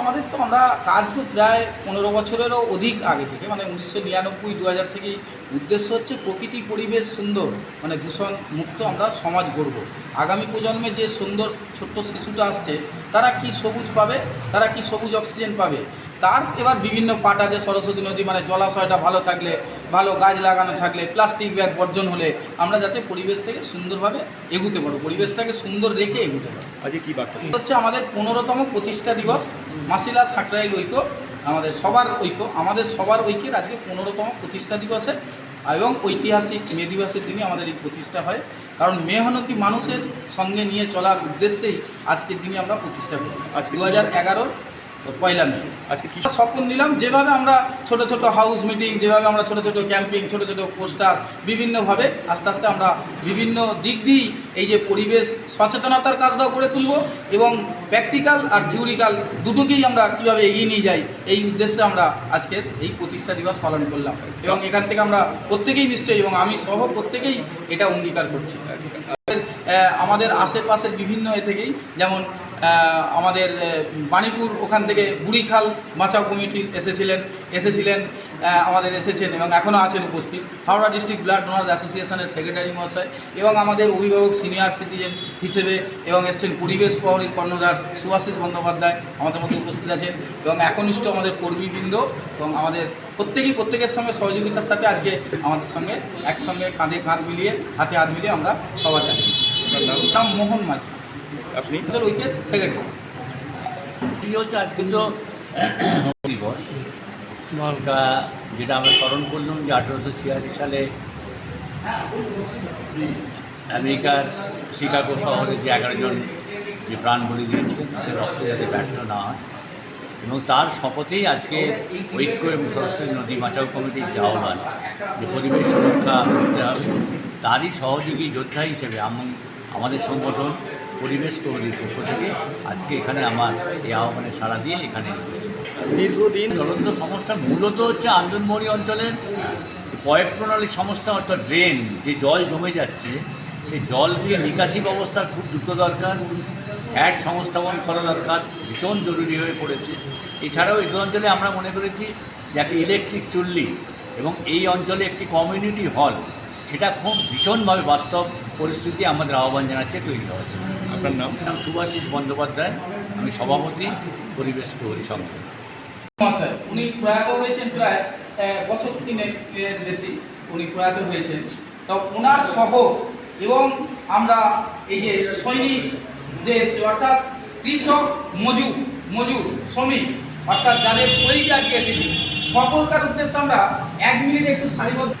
আমাদের তো আমরা কাজ তো প্রায় পনেরো বছরেরও অধিক আগে থেকে মানে উনিশশো নিরানব্বই দু হাজার থেকেই উদ্দেশ্য হচ্ছে প্রকৃতি পরিবেশ সুন্দর মানে দূষণ মুক্ত আমরা সমাজ গড়ব। আগামী প্রজন্মে যে সুন্দর ছোট্ট শিশুটা আসছে, তারা কি সবুজ পাবে? তারা কি সবুজ অক্সিজেন পাবে? তার এবার বিভিন্ন পাট আছে সরস্বতী নদী মানে জলাশয়টা ভালো থাকলে ভালো গাছ লাগানো থাকলে প্লাস্টিক ব্যাগ বর্জন হলে আমরা যাতে পরিবেশ থেকে সুন্দরভাবে এগুতে পারব পরিবেশটাকে সুন্দর রেখে এগুতে পারব। আজকে কি বার্তা? হচ্ছে আমাদের পনেরোতম প্রতিষ্ঠা দিবস মাসিলা সাকরাইল ঐক্য আমাদের সবার ঐক্য আমাদের সবার ঐক্যের আজকে পনেরোতম প্রতিষ্ঠা দিবসে এবং ঐতিহাসিক মে দিবসের দিনই আমাদের এই প্রতিষ্ঠা হয়। কারণ মেহনতি মানুষের সঙ্গে নিয়ে চলার উদ্দেশ্যেই আজকের দিনে আমরা প্রতিষ্ঠা করি। আজ দু হাজার পয়লা মে। আজকে কি? শপথ নিলাম যেভাবে আমরা ছোট ছোট হাউস মিটিং যেভাবে আমরা ছোট ছোট ক্যাম্পিং ছোট ছোট পোস্টার বিভিন্নভাবে আস্তে আস্তে আমরা বিভিন্ন দিক দিয়েই এই যে পরিবেশ সচেতনতার কাজটাও করে তুলব এবং প্র্যাকটিক্যাল আর থিওরিক্যাল দুটোকেই আমরা কীভাবে এগিয়ে নিয়ে যাই এই উদ্দেশ্যে আমরা আজকের এই প্রতিষ্ঠা দিবস পালন করলাম। এবং এখান থেকে আমরা প্রত্যেকেই নিশ্চয়ই এবং আমি সহ প্রত্যেকেই এটা অঙ্গীকার করছি। আমাদের আশেপাশের বিভিন্ন এ থেকেই যেমন আমাদের বাণীপুর ওখান থেকে বুড়িখাল বাঁচাও কমিটি এসেছিলেন এসেছিলেন আমাদের এসেছেন এবং এখনও আছেন উপস্থিত। হাওড়া ডিস্ট্রিক্ট ব্লাড ডোনার্স অ্যাসোসিয়েশনের সেক্রেটারি মহাশয় এবং আমাদের অভিভাবক সিনিয়র সিটিজেন হিসেবে এবং এসছেন পরিবেশ প্রহরীর কর্ণধার সুভাষিস বন্দ্যোপাধ্যায় আমাদের মধ্যে উপস্থিত আছেন এবং একনিষ্ঠ আমাদের কর্মীবৃন্দ এবং আমাদের প্রত্যেকেই প্রত্যেকের সঙ্গে সহযোগিতার সাথে আজকে আমাদের সঙ্গে একসঙ্গে কাঁধে কাঁধ মিলিয়ে, হাতে হাত মিলিয়ে আমরা সভা নাম মোহন মাঝি। আপনি? অঞ্চল ঐক্যের সেক্রেটারি কি হচ্ছে আজকে তো দিবস তা যেটা আমরা স্মরণ করলাম যে আঠেরোশো ছিয়াশি সালে আমেরিকার শিকাগো শহরে যে এগারো জন যে প্রাণ বলি দিয়েছিলেন তাদের রক্ত যাতে ব্যর্থ না হয়। এবং তার শপথেই আজকে ঐক্য এবং সরস্বতী নদী বাঁচাও কমিটির যে আহ্বান যে পরিবেশ সুরক্ষা করতে হবে তারই সহযোগী যোদ্ধা হিসেবে আমি আমাদের সংগঠন পরিবেশ প্রহরীর পক্ষ থেকে আজকে এখানে আমার এই আহ্বানে সাড়া দিয়ে এখানে দীর্ঘদিন জ্বলন্ত সমস্যা মূলত হচ্ছে আন্দনমোড়ি অঞ্চলের পয়েন্ট প্রণালীর সমস্যা অর্থাৎ ড্রেন যে জল জমে যাচ্ছে সেই জলকে নিকাশি ব্যবস্থার খুব দ্রুত দরকার অ্যাড সংস্থাপন করা দরকার ভীষণ জরুরি হয়ে পড়েছে। এছাড়াও এই অঞ্চলে আমরা মনে করেছি যে একটা ইলেকট্রিক চুল্লি এবং এই অঞ্চলে একটি কমিউনিটি হল সেটা খুব ভীষণভাবে বাস্তব পরিস্থিতি আমাদের আহ্বান জানাচ্ছে তৈরি হওয়ার জন্য। আপনার নাম? নাম সুভাষিস বন্দ্যোপাধ্যায় আমি সভাপতি পরিবেশ প্রহরী সংঘ। উনি প্রয়াত হয়েছেন প্রায় বছর তিনেক এর বেশি উনি প্রয়াত হয়েছেন। তো ওনার সহ এবং আমরা এই যে সৈনিক যে এসছে অর্থাৎ কৃষক মজুর মজুর শ্রমিক অর্থাৎ যাদের সৈনিক আজকে এসেছি সকলকার উদ্দেশ্যে আমরা এক মিনিট একটু সারিবদ্ধ